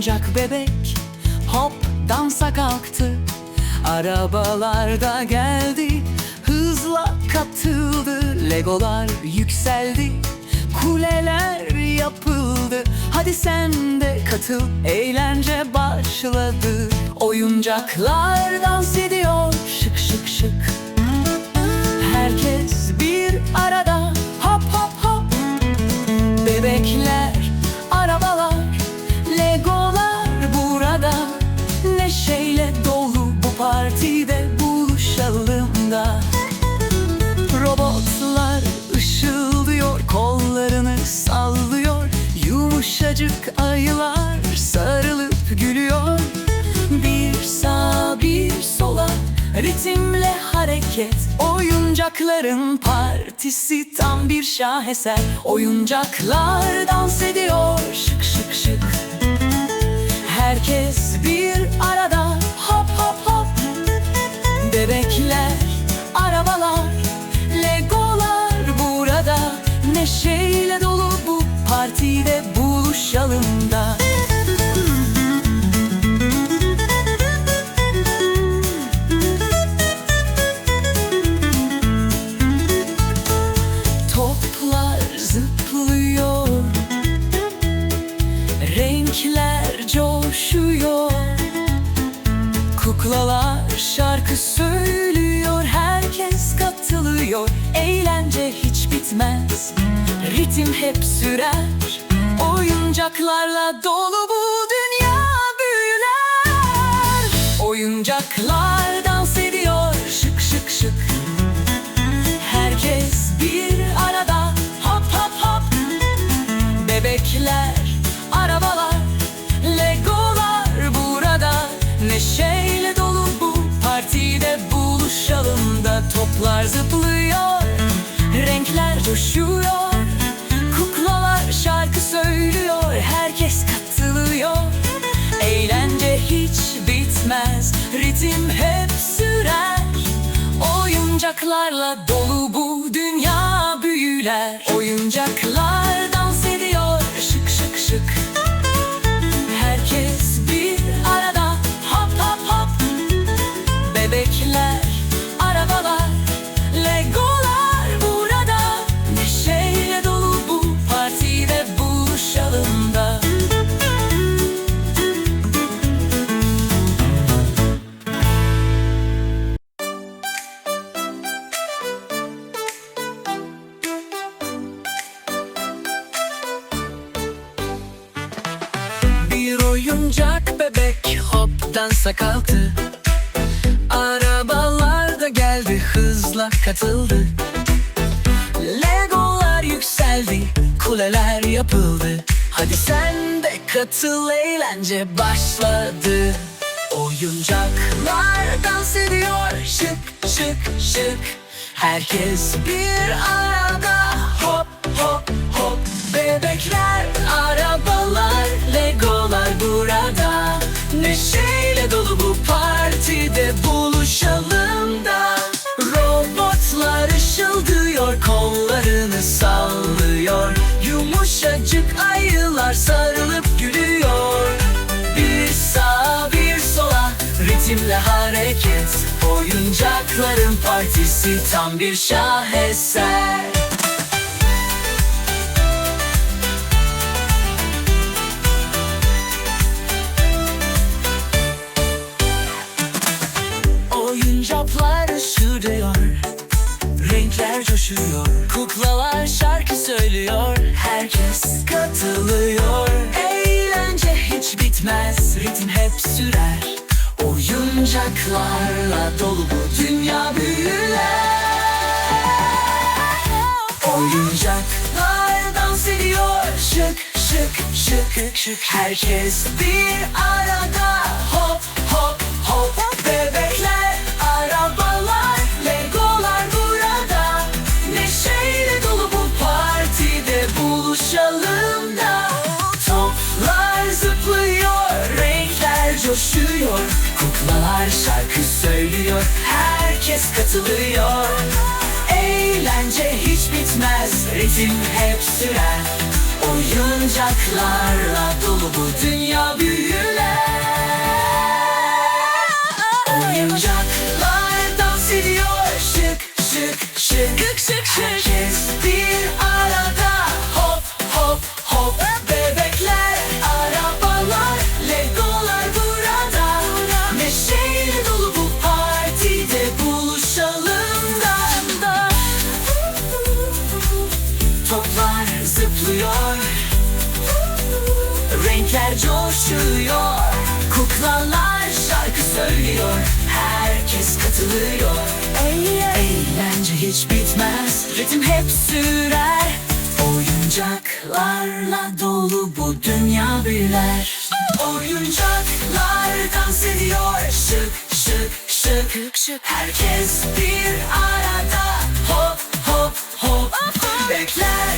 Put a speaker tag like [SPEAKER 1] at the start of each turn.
[SPEAKER 1] Oyuncak bebek hop dansa kalktı. Arabalar da geldi hızla katıldı. Legolar yükseldi kuleler yapıldı. Hadi sen de katıl eğlence başladı. Oyuncaklar dans ediyor şık şık şık. Herkes bir arada partide buluşalım da. Robotlar ışıldıyor, kollarını sallıyor. Yumuşacık ayılar sarılıp gülüyor. Bir sağa bir sola ritimle hareket. Oyuncakların partisi tam bir şaheser. Oyuncaklar dans ediyor şık şık şık. Herkes bir arada buluşalım Toplar zıplıyor Renkler coşuyor. Kuklalar şarkı söylüyor Herkes katılıyor. Eğlence hiç bitmez Ritim hep sürer Oyuncaklarla dolu bu dünya büyüler. Oyuncaklar dans ediyor şık şık şık. Herkes bir arada hop hop hop. Bebekler, arabalar, legolar burada. Neşeyle dolu bu partide buluşalım da Toplar zıplıyor, renkler coşuyor herkes katılıyor. Eğlence hiç bitmez, ritim hep sürer. Oyuncaklarla dolu bu dünya büyüler. Oyuncaklar dansa kalktı Arabalar da geldi hızla katıldı. Legolar yükseldi kuleler yapıldı. Hadi sen de katıl eğlence başladı. Oyuncaklar dans ediyor şık şık şık. Herkes bir arada hop hop hop. Bebekler, arabalar, legolar burada. Neşeyle sarılıp gülüyor. Bir sağa bir sola ritimle hareket. Oyuncakların partisi tam bir şaheser Renkler coşuyor. Kuklalar şarkı söylüyor. Herkes katılıyor. Eğlence hiç bitmez. Ritim hep sürer. Oyuncaklarla dolu bu dünya büyüler. Oyuncaklar dans ediyor. Şık şık şık şık. Herkes bir arada coşuyor Kuklalar şarkı söylüyor, herkes katılıyor. Eğlence hiç bitmez, ritim hep sürer. Oyuncaklarla dolu bu dünya büyüler. Oyuncaklar dans ediyor. Şık şık şık. Şık şık. Şık Renkler coşuyor Kuklalar şarkı söylüyor Herkes katılıyor. Eğlence hiç bitmez Ritim hep sürer. Oyuncaklarla dolu bu dünya büyüler Oyuncaklar dans ediyor Şık şık şık. Şık Herkes bir arada Hop hop hop. Bebekler